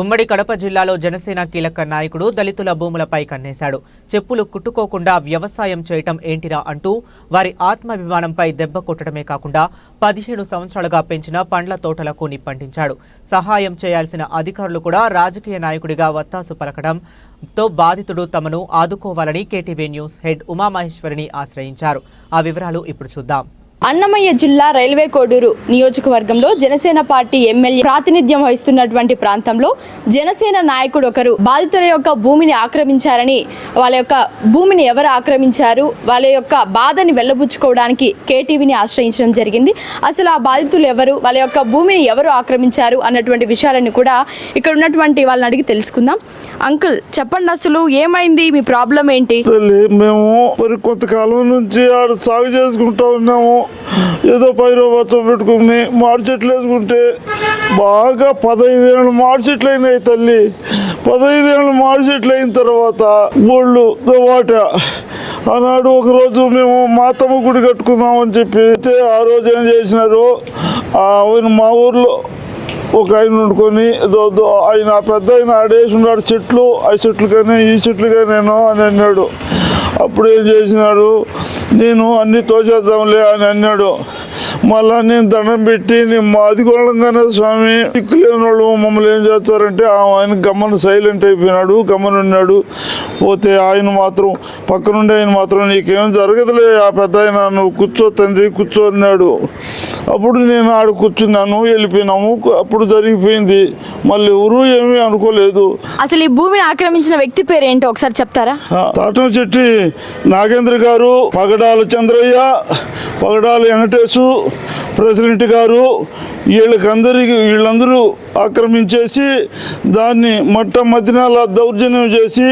ఉమ్మడి కడప జిల్లాలో జనసేన కీలక నాయకుడు దళితుల భూములపై కన్నేశాడు. చెప్పులు కుట్టుకోకుండా వ్యవసాయం చేయటం ఏంటిరా అంటూ వారి ఆత్మాభిమానంపై దెబ్బ కొట్టడమే కాకుండా పదిహేను సంవత్సరాలుగా పెంచిన పండ్ల తోటలకు నిప్పంటించాడు. సహాయం చేయాల్సిన అధికారులు కూడా రాజకీయ నాయకుడిగా వత్తాసు పలకడంతో బాధితుడు తమను ఆదుకోవాలని కేటీవీ న్యూస్ హెడ్ ఉమామహేశ్వరిని ఆశ్రయించారు. ఆ వివరాలు ఇప్పుడు చూద్దాం. అన్నమయ్య జిల్లా రైల్వే కోడూరు నియోజకవర్గంలో జనసేన పార్టీ ఎమ్మెల్యే ప్రాతినిధ్యం వహిస్తున్నటువంటి ప్రాంతంలో జనసేన నాయకుడు ఒకరు బాధితుల యొక్క భూమిని ఆక్రమించారని వాళ్ళ యొక్క భూమిని ఎవరు ఆక్రమించారు వాళ్ళ యొక్క బాధని వెళ్ళబుచ్చుకోవడానికి కేటీవీని ఆశ్రయించడం జరిగింది. అసలు ఆ బాధితులు ఎవరు వాళ్ళ యొక్క భూమిని ఎవరు ఆక్రమించారు అన్నటువంటి విషయాలను కూడా ఇక్కడ ఉన్నటువంటి వాళ్ళని అడిగి తెలుసుకుందాం. అంకుల్ చెప్పండి అసలు ఏమైంది మీ ప్రాబ్లం ఏంటి? మేము మరి కొంతకాలం నుంచి ఆడ సాగు చేసుకుంటా ఉన్నాము. ఏదో పైరోబాతో పెట్టుకుని మార్చెట్లు వేసుకుంటే బాగా పదహైదు ఏళ్ళు మార్చెట్లు అయినాయి తల్లి. పదహైదు ఏళ్ళు మార్చెట్లు అయిన తర్వాత బోళ్ళు వాట. ఆనాడు ఒకరోజు మేము మాతమ్మ గుడి కట్టుకుందామని చెప్పి అయితే ఆ రోజు ఏం చేసినారు ఆయన మా ఊర్లో ఒక ఆయన వండుకొని ఆయన పెద్ద ఆయన ఆడేసి ఉన్నాడు చెట్లు ఆ చెట్లు కానీ ఈ చెట్లు కానీ నేను అని అన్నాడు. అప్పుడు ఏం చేసినాడు? నేను అన్ని తోచేద్దాంలే అని అన్నాడు. మళ్ళా నేను దండం పెట్టి నేను మాది కొనగానే స్వామి దిక్కులేని వాళ్ళు మమ్మల్ని ఏం చేస్తారంటే ఆ ఆయన గమ్మన సైలెంట్ అయిపోయినాడు గమ్మన ఉన్నాడు. పోతే ఆయన మాత్రం పక్కనుండి ఆయన మాత్రం నీకేం జరగదులే ఆ పెద్ద ఆయన నువ్వు కూర్చో తండ్రి కూర్చో అన్నాడు. అప్పుడు నేను ఆడ కూర్చున్నాను వెళ్ళిపోయినాము. అప్పుడు జరిగిపోయింది. మళ్ళీ ఎవరు ఏమీ అనుకోలేదు. అసలు ఈ భూమిని ఆక్రమించిన వ్యక్తి పేరు ఏంటో ఒకసారి చెప్తారా? తాటం చెట్టి నాగేంద్ర గారు పగడాల చంద్రయ్య పగడాల వెంకటేశు ప్రెసిడెంట్ గారు వీళ్ళకందరికి వీళ్ళందరూ ఆక్రమించేసి దాన్ని మట్ట మధ్యనాల దౌర్జన్యం చేసి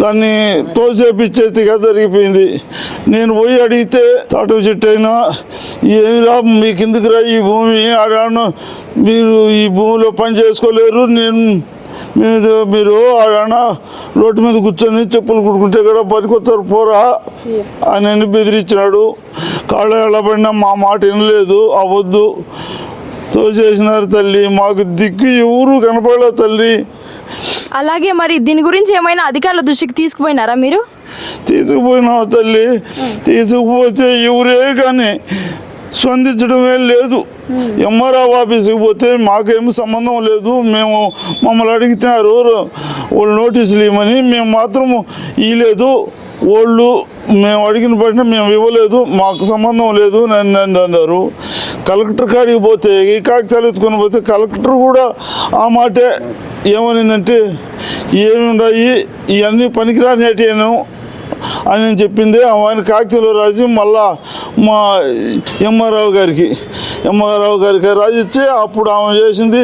దాన్ని తోసేపిచ్చేదిగా జరిగిపోయింది. నేను పోయి అడిగితే తాటు చెట్టు అయినా ఏమి రా మీ కిందకి రా ఈ భూమి? ఆడాను. మీరు ఈ భూమిలో పని చేసుకోలేరు. నేను మీరు మీరు ఆడాన? రోడ్డు మీద కూర్చొని చెప్పులు కుట్టుకుంటే కూడా పనికొస్తారు పోరా అని అని బెదిరించినాడు. కాళ్ళు ఎళ్ళబడినా మా మాట వినలేదు. అవద్దు. తోచేసినారు తల్లి. మాకు దిక్కు ఎవరు కనపడలే తల్లి. అలాగే మరి దీని గురించి ఏమైనా అధికారుల దృష్టికి తీసుకుపోయినారా మీరు? తీసుకుపోయినావు తల్లి. తీసుకుపోతే ఎవరే కానీ స్పందించడమే లేదు. ఎంఆర్ఆ ఆఫీస్కి పోతే మాకేం సంబంధం లేదు. మేము మమ్మల్ని అడిగినారు వాళ్ళు నోటీసులు ఇవ్వమని మేము మాత్రము ఇవ్వలేదు వాళ్ళు మేము అడిగిన పడిన మేము ఇవ్వలేదు మాకు సంబంధం లేదు నన్ను అన్నారు. కలెక్టర్ కాడికి పోతే ఈ కాగితాలు ఎత్తుకొని పోతే కలెక్టర్ కూడా ఆ మాటే ఏమనిందంటే ఏమి ఉన్నాయి ఇవన్నీ పనికిరానేటిను అని నేను చెప్పింది ఆయన కాగితాలు రాసి మళ్ళా మా ఎంఆర్రావు గారికి ఎంఆర్రావు గారికి రాసిచ్చి అప్పుడు ఆమె చేసింది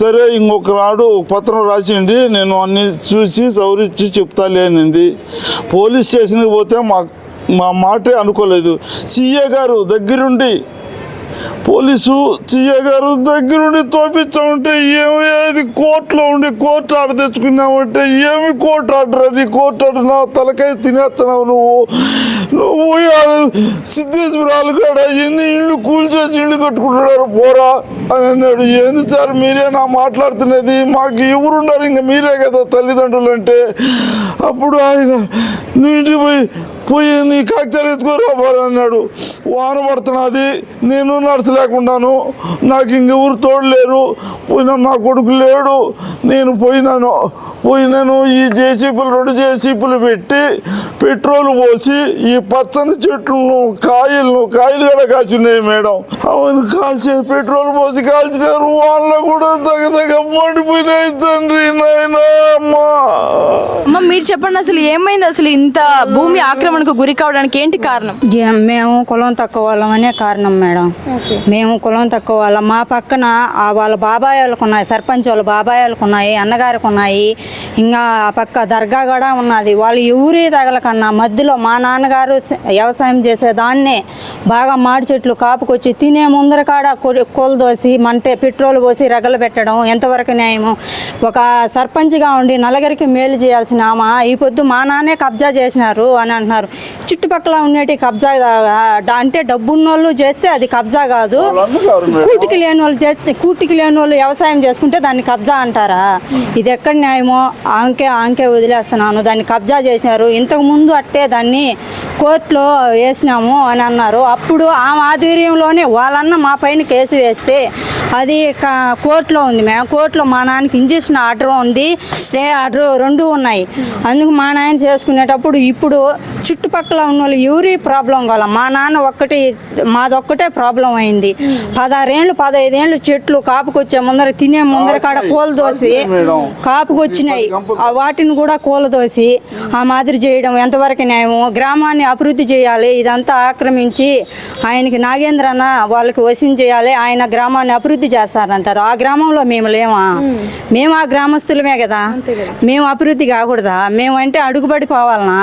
సరే ఇంకొక నాడు పత్రం రాసిండి నేను అన్ని చూసి సౌరించి చెప్తా లేనింది. పోలీస్ స్టేషన్కి పోతే మా మా మాటే అనుకోలేదు. సీఏ గారు దగ్గరుండి పోలీసు సీఏ గారు దగ్గరుండి తోపించామంటే ఏమి? అది కోర్టులో ఉండి కోర్టు ఆర్డర్ తెచ్చుకున్నామంటే ఏమి కోర్టు ఆర్డర్ అని కోర్టు ఆర్డర్ నా తలకాయ తినేస్తున్నావు నువ్వు. నువ్వు సిద్ధేశ్వరాలు కాడ ఎన్ని ఇళ్ళు కూల్చేసి ఇళ్ళు కట్టుకుంటున్నారు పోరా అని అన్నాడు. ఏంది సార్ మీరే నా మాట్లాడుతున్నది? మాకు ఎవరున్నారు ఇంకా మీరే కదా తల్లిదండ్రులు అంటే. అప్పుడు ఆయన నీటి పోయి పోయి నీ కాగితాలు ఎత్తుకోరా బాబు అన్నాడు. వాన పడుతున్నది నేను నర్సు లేకుండాను నాకు ఇంకెవరు తోడలేరు పోయినా నా కొడుకు లేడు నేను పోయినాను. పోయినాను ఈ జేసీపీలు రెండు జేసీపీలు పెట్టి పెట్రోల్ పోసి ఈ పచ్చని చెట్లను కాయలను కాయలు కూడా కాచున్నాయి మేడం. అవును కాల్చే పెట్రోల్ పోసి కాల్చినారు. వాళ్ళు కూడా తగ్గ తగ్గ మండిపోయినాయి తండ్రి నాయన అమ్మ. మీరు చెప్పండి అసలు ఏమైంది? అసలు ఇంత భూమి ఆక్రమణకు గురి కావడానికి ఏంటి కారణం? మేము కులం తక్కువ వాళ్ళమనే కారణం మేడం. మేము కులం తక్కువ వాళ్ళం. మా పక్కన వాళ్ళ బాబాయ్ వాళ్ళకు ఉన్నాయి సర్పంచ్ వాళ్ళ బాబాయ్ వాళ్ళకు ఉన్నాయి అన్నగారికి ఉన్నాయి. ఇంకా ఆ పక్క దర్గా కూడా ఉన్నది. వాళ్ళు ఎవరి తగలకన్నా మధ్యలో మా నాన్నగారు వ్యవసాయం చేసేదాన్నే బాగా మాడి చెట్లు కాపుకొచ్చి తినే ముందర కాడ కొ- కోలు మంటే పెట్రోల్ పోసి రగలు పెట్టడం ఎంతవరకు న్యాయము? ఒక సర్పంచ్గా ఉండి నలుగురికి మేలు చేయాల్సిన ఆమె ఈ పొద్దు మా నాన్నే కబ్జా చేసినారు అని అంటున్నారు. చేస్తున్నారు చుట్టుపక్కల ఉండేటి కబ్జా అంటే డబ్బున్న వాళ్ళు చేస్తే అది కబ్జా కాదు? కూటికి లేని వాళ్ళు చేస్తే కూటికి లేని వాళ్ళు వ్యవసాయం చేసుకుంటే దాన్ని కబ్జా అంటారా? ఇది ఎక్కడ న్యాయమో? ఆంకే ఆంకే వదిలేస్తున్నాను. దాన్ని కబ్జా చేశారు ఇంతకు ముందు అట్టే దాన్ని కోర్టులో వేసినాము అని అన్నారు. అప్పుడు ఆ ఆధ్వర్యంలోనే వాళ్ళన్న మా పైన కేసు వేస్తే అది కోర్టులో ఉంది మేము కోర్టులో మా నాన్నకి ఇంజక్షన్ ఆర్డర్ ఉంది స్టే ఆర్డర్ రెండు ఉన్నాయి. అందుకు మా నాయన చేసుకునేటప్పుడు ఇప్పుడు చుట్టుపక్కల ఉన్న వాళ్ళు ఎవరి ప్రాబ్లం కాల మా నాన్న ఒక్కటి మాదొక్కటే ప్రాబ్లం అయింది. పదహారేళ్ళు పదహైదేళ్ళు చెట్లు కాపుకొచ్చే ముందర తినే ముందర కాడ కూలదోసి. కాపుకొచ్చినాయి. ఆ వాటిని కూడా కూలదోసి ఆ మాదిరి చేయడం ఎంతవరకు న్యాయము గ్రామాన్ని అభివృద్ధి చేయాలి ఇదంతా ఆక్రమించి ఆయనకి నాగేంద్ర అన్న వాళ్ళకి వశం చేయాలి ఆయన గ్రామాన్ని అభివృద్ధి చేస్తారంటారు. ఆ గ్రామంలో మేము లేమా? మేము. ఆ గ్రామస్తులమే కదా? మేము అభివృద్ధి కాకూడదా? మేము అంటే అడుగుబడి పోవాలనా?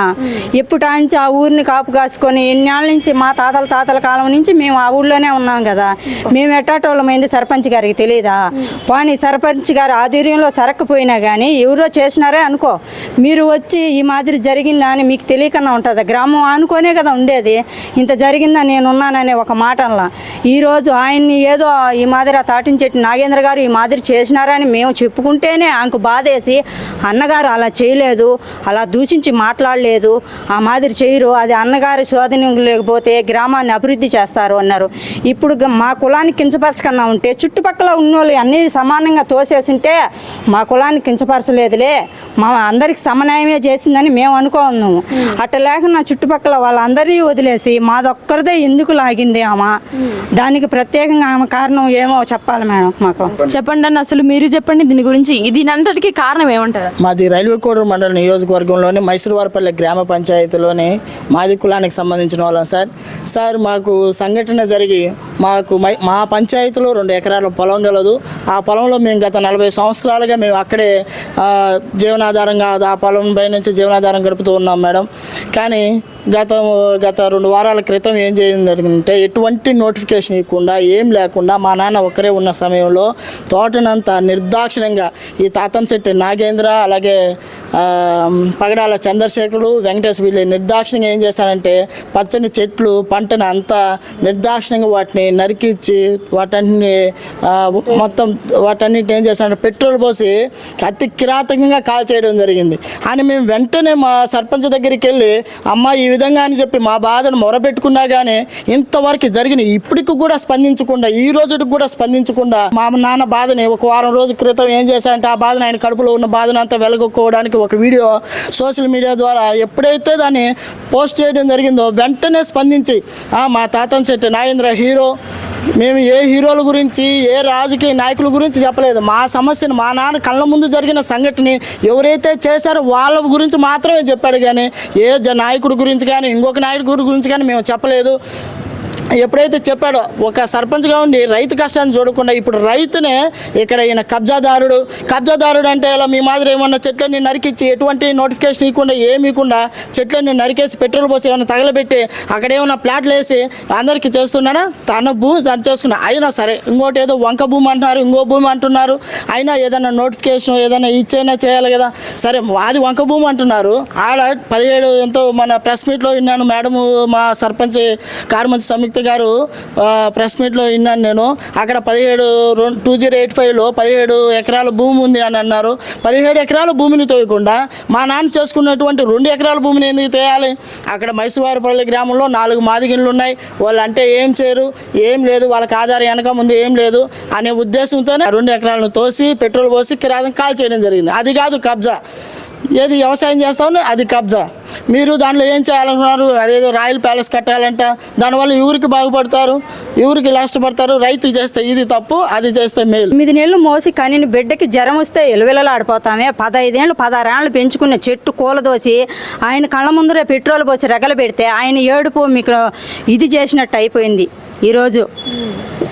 ఎప్పుడు నుంచి ఆ ఊరిని కాపు కాసుకొని ఎన్నేళ్ళ నుంచి మా తాతల తాతల కాలం నుంచి మేము ఆ ఊళ్ళోనే ఉన్నాం కదా. మేము ఎట్టాటోళ్ళమైంది సర్పంచ్ గారికి తెలియదా పోనీ సర్పంచ్ గారు ఆధ్వర్యంలో సరక్కపోయినా కానీ ఎవరో చేసినారే అనుకో. మీరు వచ్చి ఈ మాదిరి జరిగిందా అని మీకు తెలియకన్నా ఉంటుంది. గ్రామం అనుకోనే కదా ఉండేది. ఇంత జరిగిందా నేను ఉన్నాననే ఒక మాటలా ఈరోజు ఆయన్ని ఏదో ఈ మాదిరి ఆ తాటించెట్టి నాగేంద్ర గారు ఈ మాదిరి చేసినారని మేము చెప్పుకుంటేనే ఆమెకు బాధేసి అన్నగారు అలా చేయలేదు. అలా దూషించి మాట్లాడలేదు. ఆ మాదిరి చేయరు అది అన్నగారి శోధన లేకపోతే గ్రామాన్ని అభివృద్ధి చేస్తారు అన్నారు. ఇప్పుడు మా కులానికి కించపరచకన్నా ఉంటే చుట్టుపక్కల ఉన్నోళ్ళు అన్నీ సమానంగా తోసేసి ఉంటే మా కులానికి కించపరచలేదులే. మా అందరికి సమన్వయమే చేసిందని మేము అనుకోన్నాము. అట్ట లేకుండా చుట్టుపక్కల వాళ్ళందరినీ వదిలేసి మాదొక్కరిదే ఎందుకు లాగింది ఆమె? దానికి ప్రత్యేకంగా ఆమె కారణం ఏమో చెప్పాలి మేడం మాకు. చెప్పండి అన్న అసలు మీరు చెప్పండి దీని గురించి దీని అంతటికి కారణం ఏమంటారు మాది రైల్వే కోడూరు మండల నియోజకవర్గంలోని మైసూరువారపల్లి గ్రామ పంచాయతీలోని మాది కులానికి సంబంధించిన వాళ్ళం సార్. సార్ మాకు సంఘటన జరిగి మాకు మై మా పంచాయతీలో రెండు ఎకరాల పొలం గలదు. ఆ పొలంలో మేము గత నలభై సంవత్సరాలుగా మేము అక్కడే జీవనాధారంగా ఆ పొలం పై నుంచి జీవనాధారం గడుపుతూ ఉన్నాం మేడం. కానీ గత గత రెండు వారాల క్రితం ఏం చేయడం జరిగిందంటే ఎటువంటి నోటిఫికేషన్ ఇవ్వకుండా ఏం లేకుండా మా నాన్న ఒక్కరే ఉన్న సమయంలో తోటనంతా నిర్దాక్షిణ్యంగా ఈ తాతంశెట్టి నాగేంద్ర అలాగే పగడాల చంద్రశేఖరుడు వెంకటేష్ వీళ్ళు నిర్దాక్షిణ్యంగా ఏం చేశారంటే పచ్చని చెట్లు పంటను అంతా నిర్దాక్షిణ్యంగా వాటిని నరికిచ్చి వాటన్నిటిని మొత్తం వాటన్నిటిని ఏం చేశారంటే పెట్రోల్ పోసి అతి కిరాతకంగా కాల్ చేయడం జరిగింది. అని మేము వెంటనే మా సర్పంచ్ దగ్గరికి వెళ్ళి అమ్మ ఈ విధంగా అని చెప్పి మా బాధను మొరబెట్టుకున్నా కానీ ఇంతవరకు జరిగిన ఇప్పటికి కూడా స్పందించకుండా ఈ రోజుకి కూడా స్పందించకుండా మా నాన్న బాధని ఒక వారం రోజుల క్రితం ఏం చేశారంటే ఆ బాధను ఆయన కడుపులో ఉన్న బాధను అంతా వెలగొక్కోవడానికి ఒక వీడియో సోషల్ మీడియా ద్వారా ఎప్పుడైతే దాన్ని పోస్ట్ చేయడం జరిగిందో వెంటనే స్పందించి మా తాతం చెట్టు నాగేంద్ర హీరో మేము ఏ హీరోల గురించి ఏ రాజకీయ నాయకుల గురించి చెప్పలేదు. మా సమస్యను మా నాన్న కళ్ళ ముందు జరిగిన సంఘటన ఎవరైతే చేశారో వాళ్ళ గురించి మాత్రమే చెప్పాడు కానీ ఏ జ నాయకుడి గురించి కానీ ఇంకొక నాయకుడి గురించి కానీ మేము చెప్పలేదు. ఎప్పుడైతే చెప్పాడో ఒక సర్పంచ్గా ఉండి రైతు కష్టాన్ని చూడకుండా ఇప్పుడు రైతునే ఇక్కడ ఈయన కబ్జాదారుడు. కబ్జాదారుడు అంటే ఇలా మీ మాదిరి ఏమన్నా చెట్లని నరికిచ్చి ఎటువంటి నోటిఫికేషన్ ఇవ్వకుండా ఏమీకుండా చెట్లని నరికేసి పెట్రోల్ పోసి ఏమైనా తగలబెట్టి అక్కడ ఏమైనా ప్లాట్లు వేసి అందరికీ చేస్తున్నాడా? తన భూమి తను చేసుకున్నా అయినా సరే ఇంకోటి ఏదో వంక భూమి అంటున్నారు ఇంకో భూమి అంటున్నారు. అయినా ఏదైనా నోటిఫికేషన్ ఏదైనా ఇచ్చైనా చేయాలి కదా? సరే అది వంక భూమి అంటున్నారు. ఆడ పదిహేడు ఎంతో మన ప్రెస్ మీట్లో విన్నాను మేడం మా సర్పంచ్ కార్మంచి సంయుక్త గారు ప్రెస్ మీట్లో విన్నాను నేను. అక్కడ పదిహేడు టూ జీరో ఎయిట్ ఫైవ్లో పదిహేడు ఎకరాల భూమి ఉంది అని అన్నారు. పదిహేడు ఎకరాల భూమిని తోయకుండా మా నాన్న చేసుకున్నటువంటి రెండు ఎకరాల భూమిని ఎందుకు తేయాలి? అక్కడ మైసూవారిపల్లి గ్రామంలో నాలుగు మాదిగిన్లు ఉన్నాయి. వాళ్ళు అంటే ఏం చేయరు ఏం లేదు వాళ్ళకి ఆధారం వెనక ముందు ఏం లేదు అనే ఉద్దేశంతోనే రెండు ఎకరాలను తోసి పెట్రోల్ పోసి కిరాతం కాల్ చేయడం జరిగింది. అది కాదు కబ్జా. ఏది వ్యవసాయం చేస్తామని అది కబ్జా. మీరు దాంట్లో ఏం చేయాలనుకున్నారు అదేదో రాయల్ ప్యాలెస్ కట్టాలంట. దానివల్ల ఎవరికి బాగుపడతారు. ఎవరికి నష్టపడతారు రైతు చేస్తే ఇది తప్పు అది చేస్తే మేలు. తొమ్మిది నెలలు మోసి కనిన బిడ్డకి జ్వరం వస్తే ఎలువెలలాడిపోతామే. పదహైదేళ్ళు పదహారేళ్ళు పెంచుకున్న చెట్టు కూలదోసి ఆయన కళ్ళ ముందరే పెట్రోల్ పోసి రగల పెడితే ఆయన ఏడుపు మీకు ఇది చేసినట్టు అయిపోయింది. ఈరోజు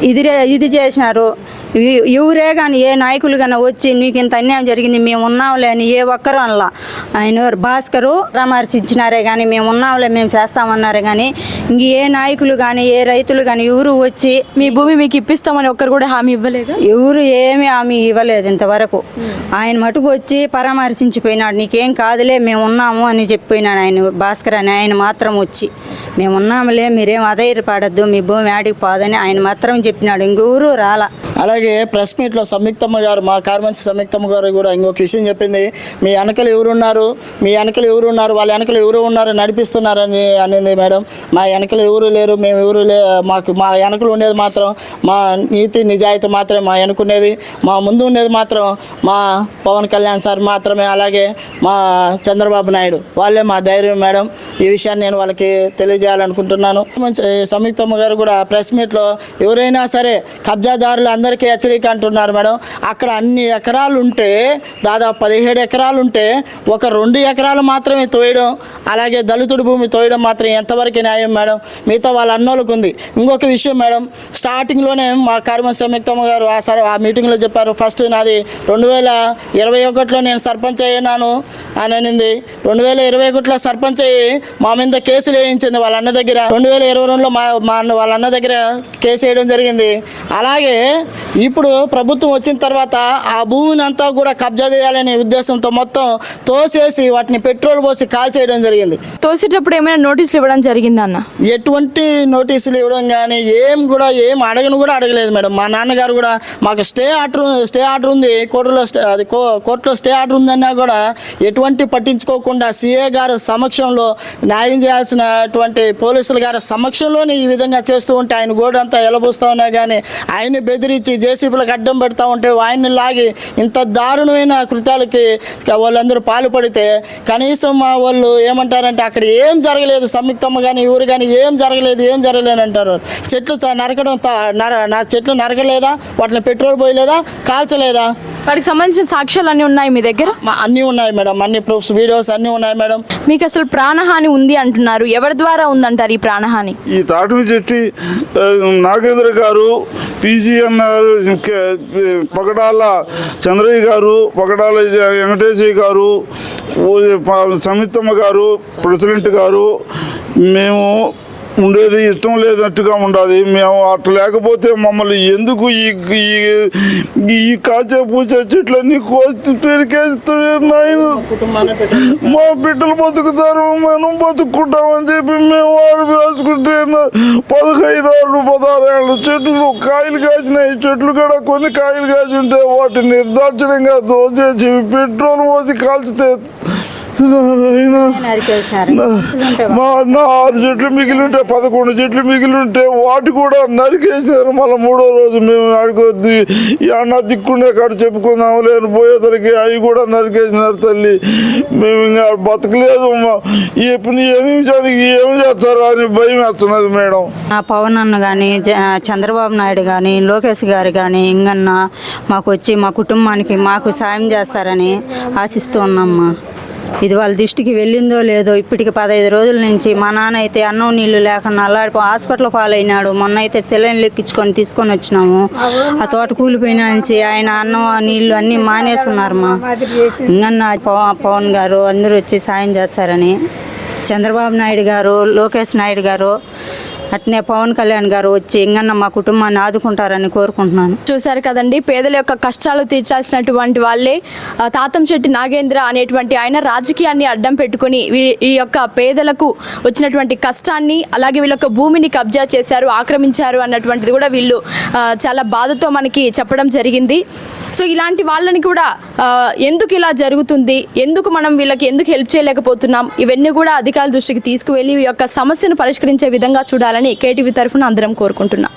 ఇది ఇది చేసినారు. ఎవరే కానీ ఏ నాయకులు కానీ వచ్చి నీకు ఇంత అన్యాయం జరిగింది మేము ఉన్నాంలే అని ఏ ఒక్కరు అనలా. ఆయన? భాస్కరు పరామర్శించినారే కానీ మేము ఉన్నాంలే మేము చేస్తామన్నారే కానీ ఇంక ఏ నాయకులు కానీ ఏ రైతులు కానీ ఎవరు వచ్చి మీ భూమి మీకు ఇప్పిస్తామని ఒక్కరు కూడా హామీ ఇవ్వలేదు? ఎవరు ఏమీ హామీ ఇవ్వలేదు ఇంతవరకు. ఆయన మటుకు వచ్చి పరామర్శించిపోయినాడు నీకేం కాదులే మేము ఉన్నాము అని చెప్పిపోయినాడు ఆయన భాస్కర్ అని. ఆయన మాత్రం వచ్చి మేము ఉన్నాములే మీరేం అధైర్యపడద్దు మీ భూమి ఆడికి పోదని ఆయన మాత్రం చెప్పినాడు. ఇంకెవరు రాలా. అలాగే ప్రెస్ మీట్లో సంయుక్తమ్మ గారు మా కార్మంచి సంయుక్తమ్మ గారు కూడా ఇంకొక విషయం చెప్పింది. మీ వెనకలు ఎవరు ఉన్నారు? మీ వెనకలు ఎవరు ఉన్నారు? వాళ్ళ వెనకలు ఎవరు ఉన్నారు నడిపిస్తున్నారని అనింది మేడం. మా వెనకలు ఎవరు లేరు? మేము ఎవరు లే మాకు మా వెనకలు ఉండేది మాత్రం మా నీతి నిజాయితీ మాత్రమే మా వెనుకునేది. మా ముందు ఉండేది మాత్రం మా పవన్ కళ్యాణ్ సార్ మాత్రమే. అలాగే మా చంద్రబాబు నాయుడు. వాళ్ళే మా ధైర్యం మేడం. ఈ విషయాన్ని నేను వాళ్ళకి తెలియజేయాలనుకుంటున్నాను. మంచి సంయుక్తమ్మ గారు కూడా ప్రెస్ మీట్లో ఎవరైనా సరే కబ్జాదారులు అందరికీ హెచ్చరిక అంటున్నారు మేడం. అక్కడ అన్ని ఎకరాలు ఉంటే దాదాపు పదిహేడు ఎకరాలు ఉంటే ఒక రెండు ఎకరాలు మాత్రమే తోయడం అలాగే దళితుడి భూమి తోయడం మాత్రం ఎంతవరకు న్యాయం మేడం? మిగతా వాళ్ళ అన్నోళ్ళకు ఉంది. ఇంకొక విషయం మేడం స్టార్టింగ్లోనే మా కార్మ సంయుక్తమ్మ గారు ఆ సర్ ఆ మీటింగ్లో చెప్పారు ఫస్ట్ నాది రెండు వేల ఇరవై ఒకటిలో నేను సర్పంచ్ అయ్యాను అని అనింది. రెండు వేల ఇరవై ఒకటిలో సర్పంచ్ అయ్యి మా మీద కేసులు వేయించింది వాళ్ళ అన్న దగ్గర. రెండు వేల ఇరవై రెండులో మా మా వాళ్ళ అన్న దగ్గర కేసు వేయడం జరిగింది. అలాగే ఇప్పుడు ప్రభుత్వం వచ్చిన తర్వాత ఆ భూమిని అంతా కూడా కబ్జా చేయాలనే ఉద్దేశంతో మొత్తం తోసేసి వాటిని పెట్రోల్ పోసి కాల్ చేయడం జరిగింది. తోసేటప్పుడు ఏమైనా నోటీసులు ఇవ్వడం జరిగిందా అన్న? ఎటువంటి నోటీసులు ఇవ్వడం కానీ ఏం కూడా ఏం అడగను కూడా అడగలేదు మేడం. మా నాన్నగారు కూడా మాకు స్టే ఆర్డర్ స్టే ఆర్డర్ ఉంది కోర్టులో అది కోర్టులో స్టే ఆర్డర్ ఉందన్నా కూడా ఎటువంటి పట్టించుకోకుండా సిఏ గారి సమక్షంలో న్యాయం చేయాల్సినటువంటి పోలీసుల గారి సమక్షంలోనే ఈ విధంగా చేస్తూ ఉంటే ఆయన గోడంతా ఎలబోస్తూ ఉన్నా కానీ ఆయన్ని బెదిరించి జేసీబీలకు అడ్డం పెడతా ఉంటే ఆయన్ని లాగి ఇంత దారుణమైన కృత్యాలకి వాళ్ళందరూ పాల్పడితే కనీసం మా వాళ్ళు ఏమంటారంటే అక్కడ ఏం జరగలేదు సంయుక్తమ్మ కానీ ఊరు కానీ ఏం జరగలేదు ఏం జరగలేదు అంటారు. చెట్లు నరకడం త- నర నా చెట్లు నరకలేదా? వాటిని పెట్రోల్ పోయలేదా? కాల్చలేదా? వాటికి సంబంధించిన సాక్ష్యాలు అన్నీ ఉన్నాయి మీ దగ్గర? అన్నీ ఉన్నాయి మేడం. అన్ని ప్రూఫ్స్ వీడియోస్ అన్నీ ఉన్నాయి మేడం. మీకు అసలు ప్రాణహాని ఉంది అంటున్నారు. ఎవరి ద్వారా ఉందంటారు ఈ ప్రాణహాని? ఈ తాటిమి చెట్టి నాగేంద్ర గారు పీజీ అన్నారు పగడాల చంద్రయ్య గారు పగడాల వెంకటేశయ్య గారు ఓ, సమితమ్మ గారు ప్రెసిడెంట్ గారు మేము ఉండేది ఇష్టం లేనట్టుగా ఉండాలి. మేము అట్లా లేకపోతే మమ్మల్ని ఎందుకు ఈ ఈ- కాచే పూచే చెట్లన్నీ కోసి పెరికేస్తున్నాయి నాయన. మా బిడ్డలు బతుకుతారు మనం బతుకుంటామని చెప్పి మేము వాడు వేసుకుంటే పదహైదు ఏళ్ళు పదహారు ఏళ్ళు చెట్లు కాయలు కాసినాయి. చెట్లు కూడా కొన్ని కాయలు కాసి ఉంటే వాటిని నిర్దాక్షిణంగా దోచేసి పెట్రోల్ పోసి కాల్చితే అన్న ఆరు చెట్లు మిగిలి ఉంటే పదకొండు చెట్లు మిగిలి ఉంటే వాటి కూడా నరికేసారు మళ్ళీ మూడో రోజు మేము ఆడుకొద్ది ఈ అన్న దిక్కుండే కాడ చెప్పుకుందాం లేని పోయేసరికి అవి కూడా నరికేసినారు తల్లి. మేము ఇంకా బతకలేదు మా ఎప్పుడు ఏ నిమిషానికి ఏం చేస్తారో అని భయం వేస్తున్నది మేడం. పవన్ అన్న కానీ చంద్రబాబు నాయుడు కానీ లోకేష్ గారు కానీ ఇంగన్న మాకు వచ్చి మా కుటుంబానికి మాకు సాయం చేస్తారని ఆశిస్తూ ఉన్నామ్మా ఇది వాళ్ళ దృష్టికి వెళ్ళిందో లేదో ఇప్పటికి పదహైదు రోజుల నుంచి మా నాన్న అయితే అన్నం నీళ్ళు లేకుండా అల్లాడి హాస్పిటల్ పాలైనాడు. మొన్న అయితే సెలైన్లు ఎక్కించుకొని తీసుకొని వచ్చినాము. ఆ తోట కూలిపోయిన నుంచి ఆయన అన్నం నీళ్ళు అన్నీ మానేస్తున్నారు మా. ఇంగన్న పవన్ గారు అందరూ వచ్చి సాయం చేస్తారని. చంద్రబాబు నాయుడు గారు లోకేష్ నాయుడు గారు అట్నే పవన్ కళ్యాణ్ గారు వచ్చి ఇంకన్నా మా కుటుంబాన్ని ఆదుకుంటారని కోరుకుంటున్నాను. చూశారు కదండి పేదల యొక్క కష్టాలు తీర్చాల్సినటువంటి వాళ్ళే తాతంశెట్టి నాగేంద్ర అనేటువంటి ఆయన రాజకీయాన్ని అడ్డం పెట్టుకొని ఈ యొక్క పేదలకు వచ్చినటువంటి కష్టాన్ని అలాగే వీళ్ళ యొక్క భూమిని కబ్జా చేశారు ఆక్రమించారు అన్నటువంటిది కూడా వీళ్ళు చాలా బాధతో మనకి చెప్పడం జరిగింది. సో ఇలాంటి వాళ్ళని కూడా ఎందుకు ఇలా జరుగుతుంది? ఎందుకు మనం వీళ్ళకి ఎందుకు హెల్ప్ చేయలేకపోతున్నాం? ఇవన్నీ కూడా అధికారుల దృష్టికి తీసుకువెళ్ళి ఈ యొక్క సమస్యను పరిష్కరించే విధంగా చూడాలని కేటీవీ తరఫున అందరం కోరుకుంటున్నాం.